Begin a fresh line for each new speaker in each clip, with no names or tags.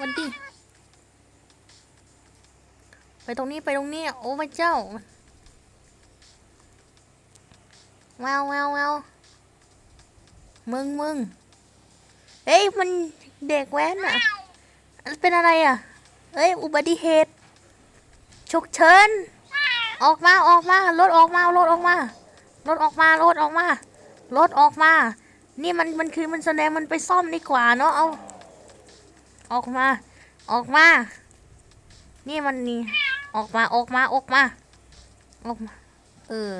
วันดี ไปตรงนี้ไปตรงนี้ โอ้พระเจ้าแววแววแววมึงมึงเฮ้ยมันเด็กแว้นอะเป็นอะไรอะเอ้ยอุบัติเหตุฉุกเฉินออกมาออกมารถออกมารถออกมารถออกมารถออกมารถออกมา นี่มันมันคือมันแสดงมันไปซ่อมดีกว่าเนาะเอา ออกมา ออกมา นี่มันนี่ ออกมา ออกมา ออกมา ออกมา เออ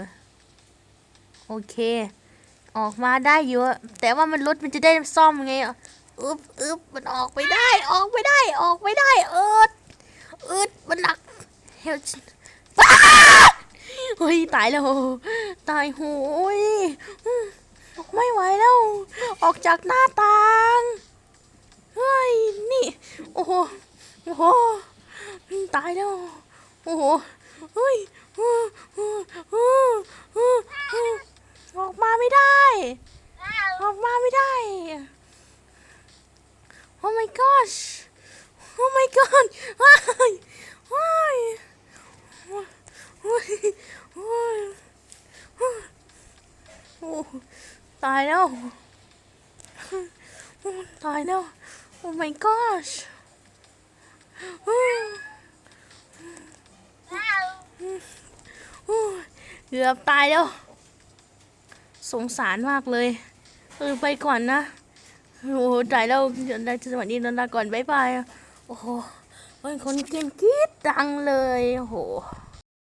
โอเค ออกมาได้อยู่อะแต่ว่ามันรถมันจะได้ซ่อมไงอึบอึบมันออกไปได้ ออกไปได้ ออกไปได้ เอิดเอิดมันหนักเฮลอ้าเฮ้ยตายแล้ว ตายโหยไม่ไหวแล้ว ออกจากหน้าต่าง เฮ้ย นี่ โอ้โห โอ้โห ตายแล้ว โอ้โหเฮ้ยออกมาไม่ได้ ออกมาไม่ได้ โอ้ my gosh โอ้ my god ว้ายว้ายโอ้ยตายแล้ว ตายแล้ว โอ้ my gosh เกือบตายแล้ว สงสารมากเลยเออไปก่อนนะโอ้โหตายแล้วเดี๋ยวได้สวัสดีนนลาก่อนบ๊ายบาย โอ้โหเป็นคนเก่งกรี๊ดดังเลย โอ้โห